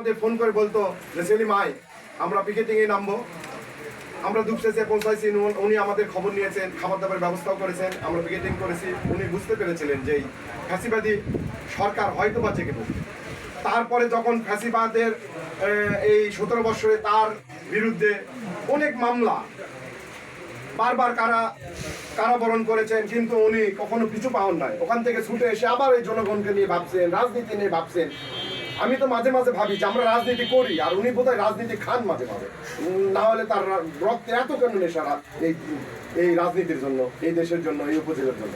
আমাদের ফোন করে বলতো যে, সেলিম আয়, আমরা পিকেটিং এ নামবো। আমরা দুপসেসে পৌঁছাইছি উনি- আমাদের খবর নিয়েছেন খাবার দাবার ব্যবস্থাও করেছেন, আমরা পিকেটিং করেছি। উনি বুঝতে পেরেছিলেন যে ফ্যাসিবাদী সরকার হয়তো বা জেগে বসবে তারপরে যখন ফ্যাসিবাদের এই সতেরো বছরে তার বিরুদ্ধে অনেক মামলা, বারবার কারা, কারাবরণ করেছেন, কিন্তু উনি কখনো পিছু পাওয়ার নাই। ওখান থেকে ছুটে এসে আবার এই জনগণকে নিয়ে ভাবছেন, রাজনীতি নিয়ে ভাবছেন। আমি তো মাঝে মাঝে ভাবি যে আমরা রাজনীতি করি, আর উনি বোধহয় রাজনীতি খান মাঝে মাঝে। না হলে তার রক্তে এত কেন নেশা এই এই রাজনীতির জন্য, এই দেশের জন্য, এই উপজেলার জন্য?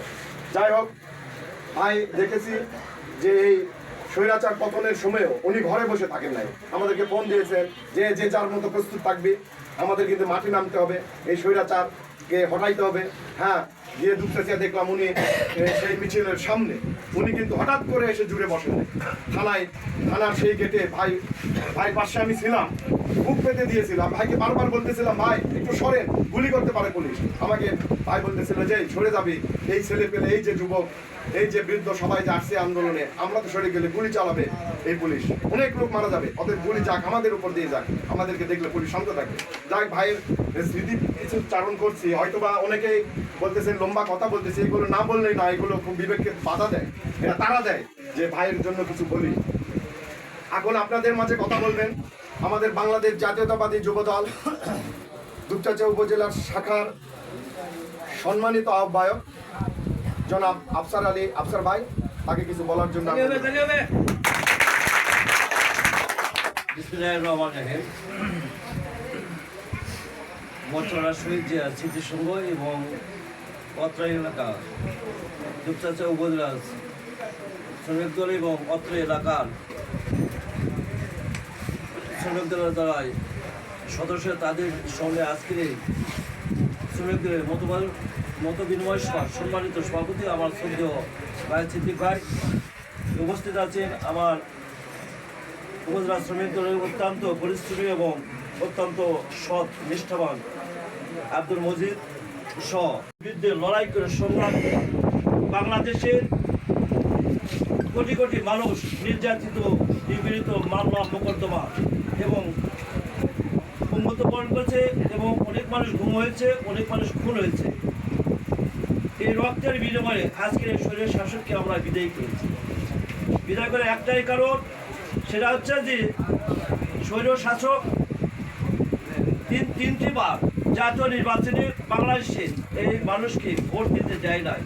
যাই হোক, ভাই, দেখেছি যে এই স্বৈরাচার পতনের সময়ও উনি ঘরে বসে থাকেন নাই। আমাদেরকে ফোন দিয়েছেন যে যে যার মতো প্রস্তুত থাকবে। আমাদের কিন্তু মাঠে নামতে হবে। এই স্বৈরাচারকে হটাইতে হবে। হ্যাঁ গিয়ে দুপচাচিয়া দেখলাম উনি সেই মিছিলের সামনে উনি কিন্তু হঠাৎ করে এসে জুড়ে বসেন। থানায় থানার সেই গেটে ভাই ভাই পাশে আমি ছিলাম বুক পেতে দিয়েছিলাম। ভাইকে বারবার বলতেছিলাম ভাই একটু সরেন গুলি করতে পারে পুলিশ। আমাকে ভাই বলতেছিল যে "এই, সরে যাবি। এই ছেলে পেলে এই যে যুবক এই যে বৃদ্ধ সবাই যে আসছে আন্দোলনে, আমরা তো সরে গেলে গুলি চালাবে এই পুলিশ। অনেক লোক মারা যাবে, অতএব গুলি যাক, আমাদের উপর দিয়ে যাক। আমাদেরকে দেখলে পুলিশ শান্ত থাকবে যাক ভাইয়ের স্মৃতি কিছু চারণ করছি হয়তো বা অনেকেই বলতেছেন, লম্বা কথা বলতেছে, এগুলো না বললেই না, এগুলো খুব বিবেককে বাধা দেয়। এটা তারা দেয় যে ভাইয়ের জন্য কিছু বলি। এখন আপনাদের মাঝে কথা বলবেন। আমাদের বাংলাদেশ জাতীয়তাবাদী যুবদল, দুপচাচা উপজেলার শাখার সম্মানিত আহ্বায়ক। জনাব আফসার আলী আফসার ভাই তাকে কিছু বলার জন্য রহমানির শহীদ যে স্মৃতিসংঘ এবং অত্র এলাকা দুপচাচা উপজেলা শ্রমিক দল এবং অত্র এলাকার শ্রমিক দলের দ্বারাই সদস্য তাদের সঙ্গে আজকের শ্রমিকদের মতবাদ মত বিনিময় সভা সম্মানিত সভাপতি আমার শ্রদ্ধেয় ভাই সিদ্দিক ভাই উপস্থিত আছেন আমার উপজেলা শ্রমিক দলের অত্যন্ত পরিশ্রমী এবং অত্যন্ত সৎ, নিষ্ঠাবান আব্দুল মজিদ সহ লড়াই করে সংগ্রাম বাংলাদেশের কোটি কোটি মানুষ নির্যাতিত, নিপীড়িত মামলা, মোকদ্দমা এবং উন্নত বরণ করেছে এবং অনেক মানুষ ঘুম হয়েছে, অনেক মানুষ খুন হয়েছে। এই রক্তের বিনিময়ে আজকের এই শরীরের শাসককে আমরা বিদায় করেছি। বিদায় করে একটাই কারণ, সেটা হচ্ছে যে স্বৈর শাসক তিন তিনটি বার জাতীয় নির্বাচনে বাংলাদেশে এই মানুষকে ভোট দিতে দেয় নাই।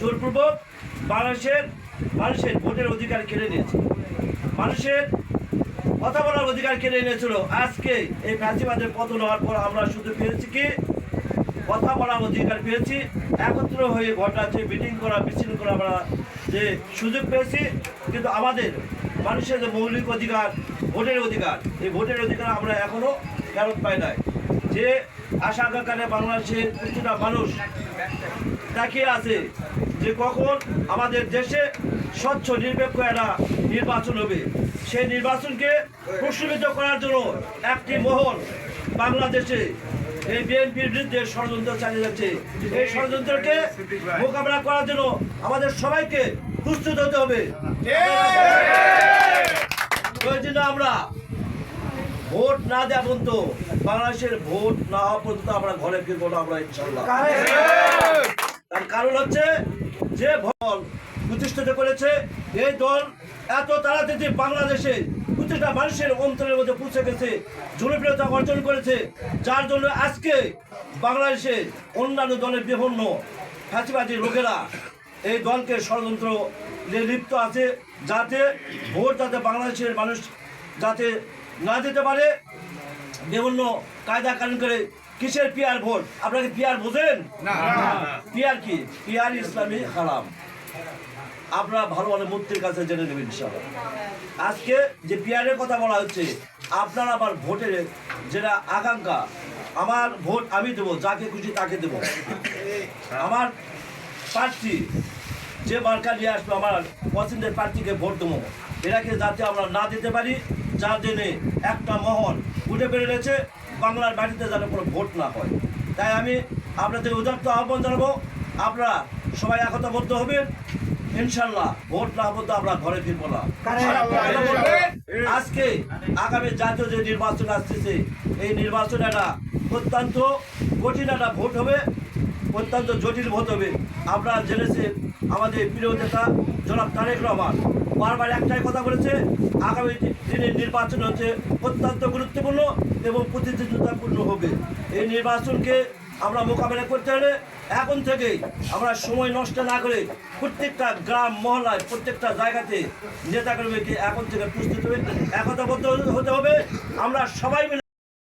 জোরপূর্বক বাংলাদেশের মানুষের ভোটের অধিকার কেড়ে নিয়েছে। মানুষের কথা বলার অধিকার কেড়ে নিয়েছিল? আজকে এই ফ্যাসিবাদের পতন হওয়ার পর আমরা শুধু পেয়েছি কি? কথা বলার অধিকার পেয়েছি। একত্র হয়ে ঘটাচ্ছে মিটিং করা, মিছিল করা, আমরা যে সুযোগ পেয়েছি। কিন্তু আমাদের মানুষের যে মৌলিক অধিকার, ভোটের অধিকার, এই ভোটের অধিকার আমরা এখনও ফেরত পাই নাই। যে আশা আকাঙ্ক্ষায় বাংলাদেশের প্রতিটা মানুষ তাকিয়ে আছে যে কখন আমাদের দেশে স্বচ্ছ, নিরপেক্ষ একটা নির্বাচন হবে, সেই নির্বাচনকে প্রশ্নবিদ্ধ করার জন্য একটি মহল বাংলাদেশে এই বিএনপির বিরুদ্ধে ষড়যন্ত্র চালিয়ে যাচ্ছে। এই ষড়যন্ত্রকে মোকাবেলা করার জন্য আমাদের সবাইকে প্রস্তুত হতে হবে। আমরা ভোট না দেওয়া পর্যন্ত বাংলাদেশের ভোট না হওয়া পর্যন্ত আমরা ঘরে ফিরবো না আমরা ইনশাল্লাহ তার কারণ হচ্ছে যে দল প্রতিষ্ঠিত করেছে, এই দল এত তাড়াতাড়ি বাংলাদেশে প্রতিটা মানুষের অন্তরের মধ্যে পৌঁছে গেছে, জনপ্রিয়তা অর্জন করেছে, যার জন্য আজকে বাংলাদেশে অন্যান্য দলের বিভিন্ন ফাঁসিবাদী লোকেরা এই দলকে ষড়যন্ত্র লিপ্ত আছে, যাতে ভোট যাতে বাংলাদেশের মানুষ যাতে না দিতে পারে, বিভিন্ন কায়দা কানুন করে কিসের পিয়ার ভোট? আপনাকে পিয়ার বোঝেন? পিয়ার কি? পিয়ার ইসলামী হারাম। আপনারা ভালো ভালো মূর্তির কাছে জেনে নেবেন আজকে যে পিয়ারের কথা বলা হচ্ছে আপনার আমার ভোটের যেটা আকাঙ্ক্ষা আমার ভোট আমি দেবো যাকে খুশি তাকে দেবো। আমার প্রার্থী যে মার্কা নিয়ে আসবে আমার পছন্দের প্রার্থীকে ভোট দেবো। এটাকে যাতে আমরা না দিতে পারি যার জন্যে একটা মহল উঠে বেরিয়েছে বাংলার বাড়িতে যেন কোনো ভোট না হয়। তাই আমি আপনাদের উদার্ত আহ্বান জানাব আপনারা সবাই একতাবদ্ধ হবেন। ইনশাল্লাহ ভোট না হব তো আমরা ঘরে ফিরবো না? আজকে আগামী জাতীয় যে নির্বাচন আসতেছে এই নির্বাচন একটা অত্যন্ত কঠিন একটা ভোট হবে অত্যন্ত জটিল ভোট হবে। আমরা জেনেছি আমাদের প্রিয় নেতা জনাব তারেক রহমান। বারবার একটাই কথা বলেছে, আগামী দিনের নির্বাচন হচ্ছে অত্যন্ত গুরুত্বপূর্ণ এবং প্রতিযোগিতাপূর্ণ হবে। এই নির্বাচনকে আমরা মোকাবেলা করতে হলে এখন থেকেই আমরা সময় নষ্ট না করে প্রত্যেকটা গ্রাম, মহল্লায়, প্রত্যেকটা জায়গাতে নেতাকর্মীকে এখন থেকে প্রস্তুত হবে একতাবদ্ধ হতে হবে। আমরা সবাই মিলে